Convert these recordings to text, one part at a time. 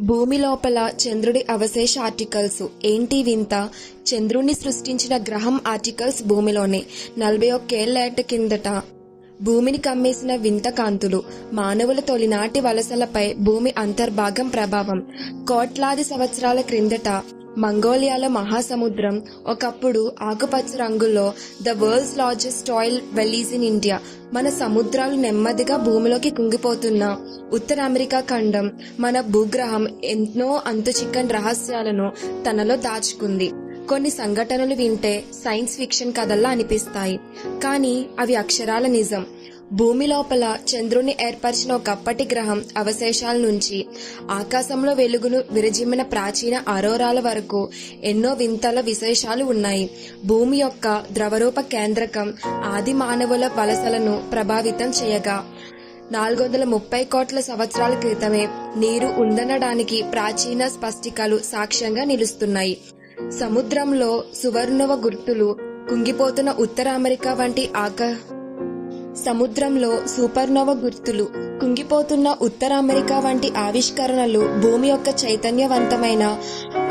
భూమి లోపల చంద్రుడి అవశేష ఆర్టికల్స్. ఏంటి వింత? చంద్రుణ్ణి సృష్టించిన గ్రహం ఆర్టికల్స్ భూమిలోనే. నలభై ఒక్కేళ్ళేట కిందట. భూమిని కమ్మేసిన వింత కాంతులు. మానవుల తొలినాటి వలసలపై భూమి అంతర్భాగం ప్రభావం. కోట్లాది సంవత్సరాల క్రిందట. మంగోలియాలో మహాసముద్రం ఒకప్పుడు ఆకుపచ్చ రంగులో the world's largest oil wells in India మన సముద్రాలు నెమ్మదిగా భూమిలోకి కుంగిపోతున్న ఉత్తర అమెరికా ఖండం మన భూగ్రహం ఎన్నో అంతుచిక్కని రహస్యాలను తనలో దాచుకుంది. కొన్ని సంఘటనలు వింటే సైన్స్ ఫిక్షన్ కథల్లా అనిపిస్తాయి. కానీ అవి అక్షరాల నిజం. భూమి లోపల చంద్రుని ఏర్పరిచిన ఒకప్పటి గ్రహం అవశేషాల నుంచి ఆకాశంలో వెలుగును విరజిమ్మిన ప్రాచీన అరోరాల వరకు ఎన్నో వింతల విశేషాలు ఉన్నాయి. భూమి యొక్క ద్రవరూప కేంద్రకం ఆది మానవుల వలసలను ప్రభావితం చేయగా నాలుగు వందల ముప్పై కోట్ల సంవత్సరాల క్రితమే నీరు ఉందనడానికి ప్రాచీన స్పష్టికలు సాక్ష్యంగా నిలుస్తున్నాయి. సముద్రంలో సువర్ణవ గుర్తులు కుంగిపోతున్న ఉత్తర అమెరికా వంటి ఆక సముద్రంలో సూపర్నోవా గుర్తులు కుంగిపోతున్న ఉత్తర అమెరికా వంటి ఆవిష్కరణలు భూమి యొక్క చైతన్యవంతమైన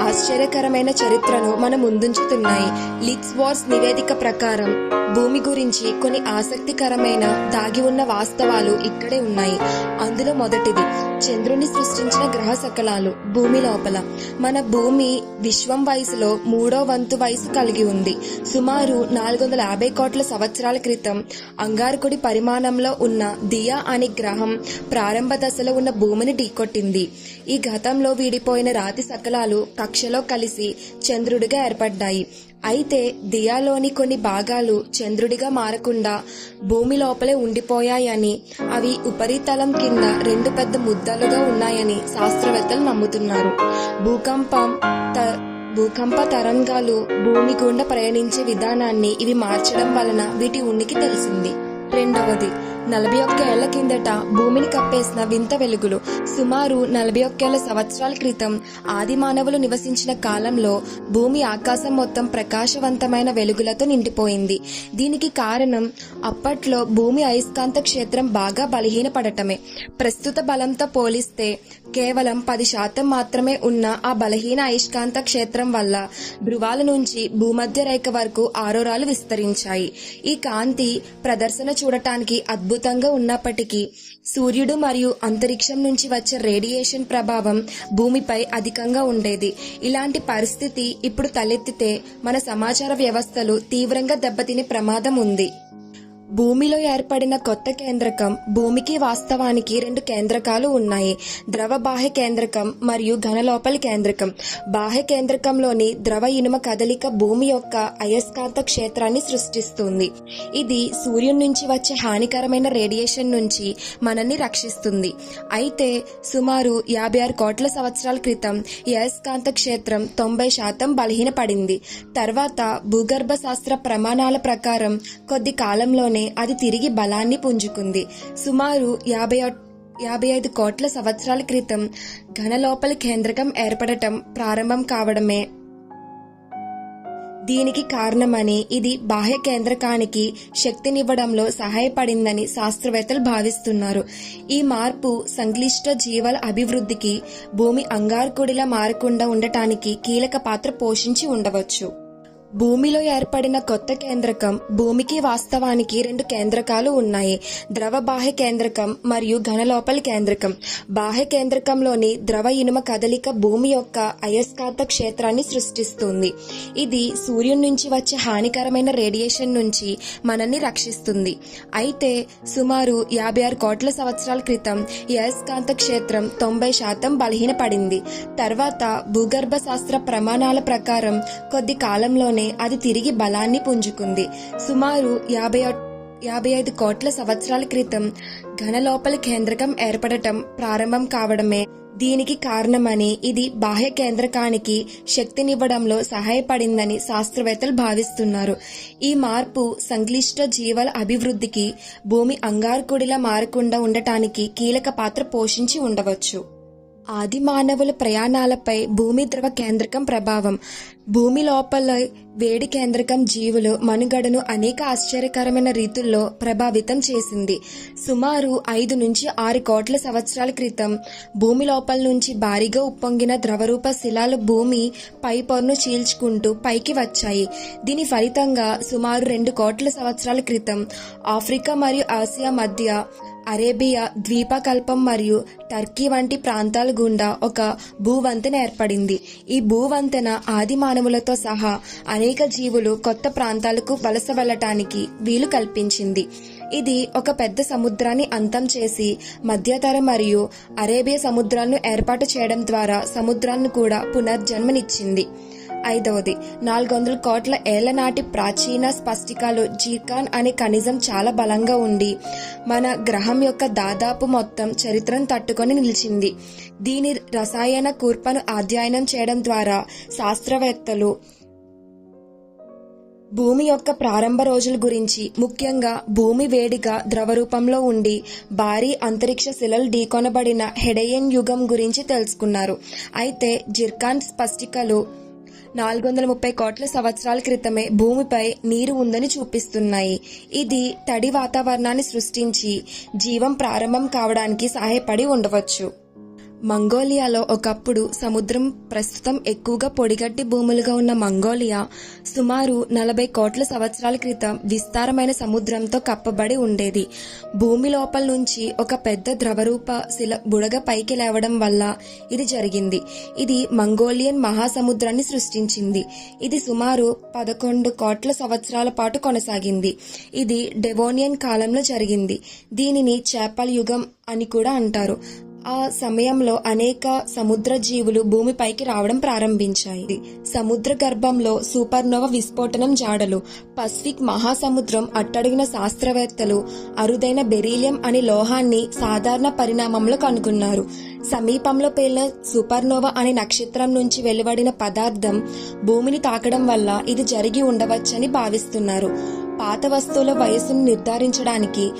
ఆశ్చర్యకరమైన చరిత్రను మన ముందుంచుతున్నాయి. లిక్స్ వార్స్ నివేదిక ప్రకారం భూమి గురించి కొన్ని ఆసక్తికరమైన దాగి ఉన్న వాస్తవాలు ఇక్కడే ఉన్నాయి. అందులో మొదటిది చంద్రుని సృష్టించిన గ్రహ శకలాలు భూమి లోపల. మన భూమి విశ్వం వయసులో మూడో వంతు వయసు కలిగి ఉంది. సుమారు నాలుగు వందల యాభై కోట్ల సంవత్సరాల క్రితం అంగారకుడి పరిమాణంలో ఉన్న దియా అనే గ్రహం ప్రారంభ దశలో ఉన్న భూమిని ఢీకొట్టింది. ఈ గతంలో వీడిపోయిన రాతి శకలాలు కక్షలో కలిసి చంద్రుడిగా ఏర్పడ్డాయి. అయితే దియాలోని కొన్ని భాగాలు చంద్రుడిగా మారకుండా భూమి లోపలే ఉండిపోయాయని అవి ఉపరితలం కింద రెండు పెద్ద ముద్దలుగా ఉన్నాయని శాస్త్రవేత్తలు నమ్ముతున్నారు. భూకంపం త- భూకంప తరంగాలు భూమి గుండా ప్రయాణించే విధానాన్ని ఇవి మార్చడం వలన వీటి ఉనికి తెలిసింది. రెండవది నలభై ఒక్కేళ్ళ కిందట భూమిని కప్పేసిన వింత వెలుగులు సుమారు నలభై ఒక్కేళ్ళ సంవత్సరాల క్రితం ఆది మానవులు నివసించిన కాలంలో భూమి ఆకాశం మొత్తం ప్రకాశవంతమైన వెలుగులతో నిండిపోయింది. దీనికి కారణం అప్పట్లో భూమి అయస్కాంత క్షేత్రం బాగా బలహీనపడటమే. ప్రస్తుత బలంతో పోలిస్తే కేవలం పది శాతం మాత్రమే ఉన్న ఆ బలహీన అయస్కాంత క్షేత్రం వల్ల ధృవాల నుంచి భూమధ్య రేఖ వరకు ఆరోరాలు విస్తరించాయి. ఈ కాంతి ప్రదర్శన చూడటానికి అద్భుత అద్భుతంగా ఉన్నప్పటికీ సూర్యుడు మరియు అంతరిక్షం నుంచి వచ్చే రేడియేషన్ ప్రభావం భూమిపై అధికంగా ఉండేది. ఇలాంటి పరిస్థితి ఇప్పుడు తలెత్తితే మన సమాచార వ్యవస్థలు తీవ్రంగా దెబ్బతినే ప్రమాదం ఉంది. భూమిలో ఏర్పడిన కొత్త కేంద్రకం భూమికి వాస్తవానికి రెండు కేంద్రకాలు ఉన్నాయి. ద్రవ బాహ్య కేంద్రకం మరియు ఘనలోపల కేంద్రకం. బాహ్య కేంద్రకంలోని ద్రవ ఇనుమ కదలిక భూమి యొక్క అయస్కాంత క్షేత్రాన్ని సృష్టిస్తుంది. ఇది సూర్యుని నుంచి వచ్చే హానికరమైన రేడియేషన్ నుంచి మనల్ని రక్షిస్తుంది. అయితే సుమారు యాభై ఆరు కోట్ల సంవత్సరాల క్రితం ఈ అయస్కాంత క్షేత్రం తొంభై శాతం బలహీనపడింది. తర్వాత భూగర్భ శాస్త్ర ప్రమాణాల ప్రకారం కొద్ది కాలంలోనే అది తిరిగి బలాన్ని పుంజుకుంది. సుమారు యాభై యాభై ఐదు కోట్ల సంవత్సరాల క్రితం ఘనలోపల కేంద్రకం ఏర్పడటం ప్రారంభం కావడమే. దీనికి కారణమని ఇది బాహ్య కేంద్రకానికి శక్తినివ్వడంలో సహాయపడిందని శాస్త్రవేత్తలు భావిస్తున్నారు. ఈ మార్పు సంక్లిష్ట జీవాల అభివృద్ధికి భూమి అంగారకుడిలా మారకుండా ఉండటానికి కీలక పాత్ర పోషించి ఉండవచ్చు. భూమిలో ఏర్పడిన కొత్త కేంద్రకం భూమికి వాస్తవానికి రెండు కేంద్రకాలు ఉన్నాయి. ద్రవ బాహ్య కేంద్రకం మరియు ఘనలోపలి కేంద్రకం. బాహ్య కేంద్రకంలోని ద్రవ ఇనుమ కదలిక భూమి యొక్క అయస్కాంత క్షేత్రాన్ని సృష్టిస్తుంది. ఇది సూర్యుని నుంచి వచ్చే హానికరమైన రేడియేషన్ నుంచి మనల్ని రక్షిస్తుంది. అయితే సుమారు యాభై ఆరు కోట్ల సంవత్సరాల క్రితం ఈ అయస్కాంత క్షేత్రం తొంభై శాతం బలహీనపడింది. తర్వాత భూగర్భ శాస్త్ర ప్రమాణాల ప్రకారం కొద్ది కాలంలోనే అది తిరిగి బలాన్ని పుంజుకుంది. సుమారు యాభై యాభై ఐదు కోట్ల సంవత్సరాల క్రితం ఘనలోపల కేంద్రకం ఏర్పడటం ప్రారంభం కావడమే దీనికి కారణమని ఇది బాహ్య కేంద్రకానికి శక్తినివ్వడంలో సహాయపడిందని శాస్త్రవేత్తలు భావిస్తున్నారు. ఈ మార్పు సంక్లిష్ట జీవాల అభివృద్ధికి భూమి అంగారకుడిలా మారకుండా ఉండటానికి కీలక పాత్ర పోషించి ఉండవచ్చు. ఆది మానవుల ప్రయాణాలపై భూమి ద్రవ కేంద్రకం ప్రభావం భూమి లోపల వేడి కేంద్రకం జీవులు మనుగడను అనేక ఆశ్చర్యకరమైన రీతుల్లో ప్రభావితం చేసింది. సుమారు ఐదు నుంచి ఆరు కోట్ల సంవత్సరాల క్రితం భూమి లోపల నుంచి భారీగా ఉప్పొంగిన ద్రవరూప శిలాలు భూమి పై పొరను చీల్చుకుంటూ పైకి వచ్చాయి. దీని ఫలితంగా సుమారు రెండు కోట్ల సంవత్సరాల క్రితం ఆఫ్రికా మరియు ఆసియా మధ్య అరేబియా ద్వీపకల్పం మరియు టర్కీ వంటి ప్రాంతాల గుండా ఒక భూవంతెన ఏర్పడింది. ఈ భూవంతెన ఆది మానవులతో సహా అనేక జీవులు కొత్త ప్రాంతాలకు వలస వెళ్ళటానికి వీలు కల్పించింది. ఇది ఒక పెద్ద సముద్రాన్ని అంతం చేసి మధ్యతర మరియు అరేబియా సముద్రాలను ఏర్పాటు చేయడం ద్వారా సముద్రాన్ని కూడా పునర్జన్మనిచ్చింది. ఐదవది. నాలుగు వందల కోట్ల ఏళ్ళ నాటి ప్రాచీన స్పష్టికలో జీర్కాన్ అనే ఖనిజం చాలా బలంగా ఉండి మన గ్రహం యొక్క దాదాపు మొత్తం చరిత్రను తట్టుకొని నిలిచింది. దీని రసాయన కూర్పను అధ్యయనం చేయడం ద్వారా శాస్త్రవేత్తలు భూమి యొక్క ప్రారంభ రోజుల గురించి ముఖ్యంగా భూమి వేడిగా ద్రవ రూపంలో ఉండి భారీ అంతరిక్ష శిలలు ఢీకొనబడిన హెడయన్ యుగం గురించి తెలుసుకున్నారు. అయితే జిర్కాన్ స్పష్టికలు నాలుగు వందల ముప్పై కోట్ల సంవత్సరాల క్రితమే భూమిపై నీరు ఉందని చూపిస్తున్నాయి. ఇది తడి వాతావరణాన్ని సృష్టించి జీవం ప్రారంభం కావడానికి సహాయపడి ఉండవచ్చు. మంగోలియాలో ఒకప్పుడు సముద్రం ప్రస్తుతం ఎక్కువగా పొడిగట్టి భూములుగా ఉన్న మంగోలియా సుమారు నలభై కోట్ల సంవత్సరాల క్రితం విస్తారమైన సముద్రంతో కప్పబడి ఉండేది. భూమి లోపల నుంచి ఒక పెద్ద ద్రవరూప శిల బుడగ పైకి లేవడం వల్ల ఇది జరిగింది. ఇది మంగోలియన్ మహాసముద్రాన్ని సృష్టించింది. ఇది సుమారు పదకొండు కోట్ల సంవత్సరాల పాటు కొనసాగింది. ఇది డెవోనియన్ కాలంలో జరిగింది. దీనిని చేపల యుగం అని కూడా అంటారు. ఆ సమయంలో అనేక సముద్ర జీవులు భూమిపైకి రావడం ప్రారంభించాయి. సముద్ర గర్భంలో సూపర్నోవ విస్ఫోటనం జాడలు పసిఫిక్ మహాసముద్రం అట్టడిగిన శాస్త్రవేత్తలు అరుదైన బెరీలియం అనే లోహాన్ని సాధారణ పరిణామంలో కనుగొన్నారు. సమీపంలో పేలిన సూపర్నోవా అనే నక్షత్రం నుంచి వెలువడిన పదార్థం భూమిని తాకడం వల్ల ఇది జరిగి ఉండవచ్చని భావిస్తున్నారు. పాత వస్తువుల వయసును నిర్ధారించడానికి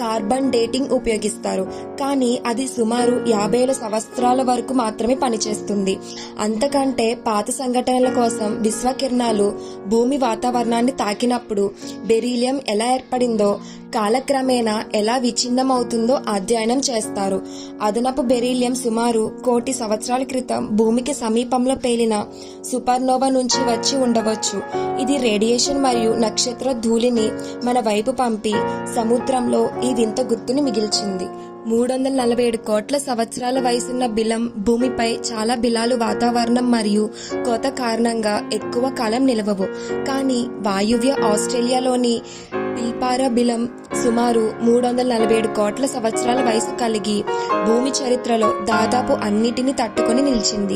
కార్బన్ డేటింగ్ ఉపయోగిస్తారు. కానీ అది సుమారు యాభైల సంవత్సరాల వరకు మాత్రమే పనిచేస్తుంది. అంతకంటే పాత సంఘటనల కోసం విశ్వకిరణాలు భూమి వాతావరణాన్ని తాకినప్పుడు బెరీలియం ఎలా ఏర్పడిందో కాలక్రమేణా ఎలా విచ్ఛిన్నమవుతుందో అధ్యయనం చేస్తారు. అదనపు బెరీలియం సుమారు కోటి సంవత్సరాల క్రితం భూమికి సమీపంలో పేలిన సూపర్నోవా నుంచి వచ్చి ఉండవచ్చు. ఇది రేడియేషన్ మరియు నక్షత్ర ధూళిని మన వైపు పంపి సముద్రంలో ఈ వింత గుర్తుని మిగిల్చింది. మూడు వందల నలభై ఏడు కోట్ల సంవత్సరాల వయసున్న బిలం భూమిపై చాలా బిలాలు వాతావరణం మరియు కోత కారణంగా ఎక్కువ కాలం నిలవవు. కానీ వాయువ్య ఆస్ట్రేలియాలోని పిల్పారా బిలం సుమారు మూడు వందల నలభై ఏడు కోట్ల సంవత్సరాల వయసు కలిగి భూమి చరిత్రలో దాదాపు అన్నిటిని తట్టుకొని నిలిచింది.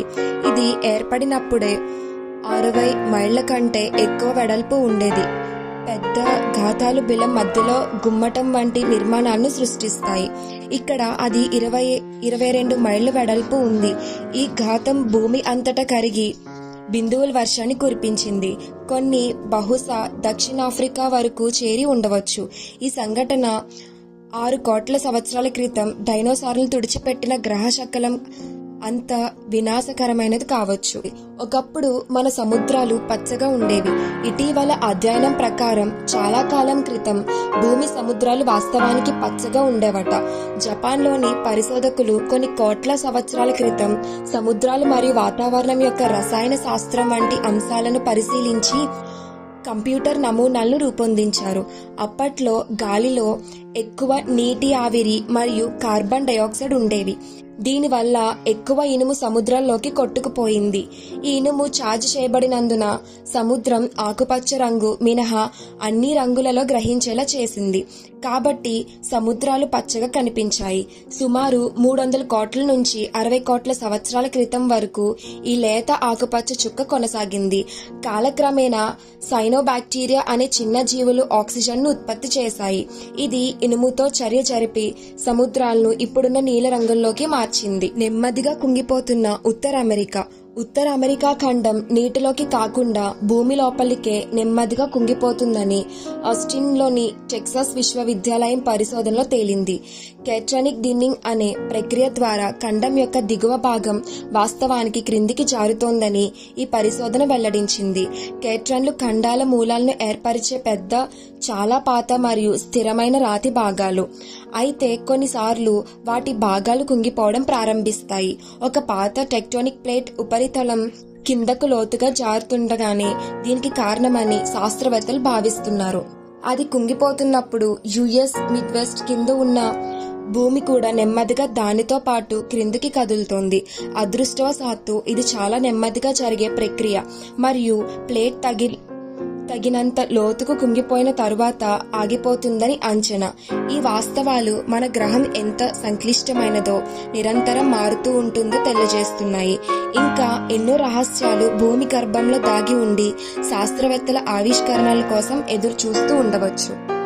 ఇది ఏర్పడినప్పుడే అరవై మైళ్ళ కంటే ఎక్కువ వెడల్పు ఉండేది. పెద్ద ఘాతాలు బిలం మధ్యలో గుమ్మటం వంటి నిర్మాణాలను సృష్టిస్తాయి. ఇక్కడ అది ఇరవై ఇరవై రెండు మైళ్ళ వెడల్పు ఉంది. ఈ ఘాతం భూమి అంతటా కరిగి బిందువుల వర్షాన్ని కురిపించింది. కొన్ని బహుశా దక్షిణాఫ్రికా వరకు చేరి ఉండవచ్చు. ఈ సంఘటన ఆరు కోట్ల సంవత్సరాల క్రితం డైనోసార్లు తుడిచిపెట్టిన గ్రహ శకలం అంత వినాశకరమైనది కావచ్చు. ఒకప్పుడు మన సముద్రాలు పచ్చగా ఉండేవి. ఇటీవల అధ్యయనం ప్రకారం చాలా కాలం క్రితం భూమి సముద్రాలు వాస్తవానికి పచ్చగా ఉండేవట. జపాన్లోని పరిశోధకులు కొన్ని కోట్ల సంవత్సరాల క్రితం సముద్రాలు మరియు వాతావరణం యొక్క రసాయన శాస్త్రం వంటి అంశాలను పరిశీలించి కంప్యూటర్ నమూనాలను రూపొందించారు. అప్పట్లో గాలిలో ఎక్కువ నీటి ఆవిరి మరియు కార్బన్ డయాక్సైడ్ ఉండేవి. దీనివల్ల ఎక్కువ ఇనుము సముద్రంలోకి కొట్టుకుపోయింది. ఈ ఇనుము ఛార్జ్ చేయబడినందున సముద్రం ఆకుపచ్చ రంగు మినహా అన్ని రంగులలో గ్రహించేలా చేసింది. కాబట్టి సముద్రాలు పచ్చగా కనిపించాయి. సుమారు మూడు వందల కోట్ల నుంచి అరవై కోట్ల సంవత్సరాల క్రితం వరకు ఈ లేత ఆకుపచ్చ చుక్క కొనసాగింది. కాలక్రమేణా సైనోబాక్టీరియా అనే చిన్న జీవులు ఆక్సిజన్ను ఉత్పత్తి చేశాయి. ఇది ఇనుముతో చర్య జరిపి సముద్రాలను ఇప్పుడున్న నీల రంగుల్లోకి మార్చింది నెమ్మదిగా కుంగిపోతున్న ఉత్తర అమెరికా. ఉత్తర అమెరికా ఖండం నీటిలోకి కాకుండా భూమి లోపలికే నెమ్మదిగా కుంగిపోతుందని ఆస్టిన్లోని టెక్సాస్ విశ్వవిద్యాలయం పరిశోధనలో తేలింది. కెట్రానిక్ డిన్నింగ్ అనే ప్రక్రియ ద్వారా ఖండం యొక్క దిగువ భాగం వాస్తవానికి క్రిందికి జారుతోందని ఈ పరిశోధన వెల్లడించింది. కెట్రాన్లు ఖండాల మూలాలను ఏర్పరిచే పెద్ద చాలా పాత మరియు స్థిరమైన రాతి భాగాలు. అయితే కొన్నిసార్లు వాటి భాగాలు కుంగిపోవడం ప్రారంభిస్తాయి. ఒక పాత టెక్టోనిక్ ప్లేట్ ఉపరితలం కిందకు లోతుగా జారుతుండగానే దీనికి కారణమని శాస్త్రవేత్తలు భావిస్తున్నారు. అది కుంగిపోతున్నప్పుడు యుఎస్ మిడ్ వెస్ట్ కింద ఉన్న భూమి కూడా నెమ్మదిగా దానితో పాటు క్రిందికి కదులుతోంది. అదృష్టవశాత్తు ఇది చాలా నెమ్మదిగా జరిగే ప్రక్రియ. మరియు ప్లేట్ తగిలి తగినంత లోతుకు కుంగిపోయిన తరువాత ఆగిపోతుందని అంచనా. ఈ వాస్తవాలు మన గ్రహం ఎంత సంక్లిష్టమైనదో నిరంతరం మారుతూ ఉంటుందో తెలియజేస్తున్నాయి. ఇంకా ఎన్నో రహస్యాలు భూమి గర్భంలో దాగి ఉండి శాస్త్రవేత్తల ఆవిష్కరణల కోసం ఎదురు చూస్తూ ఉండవచ్చు.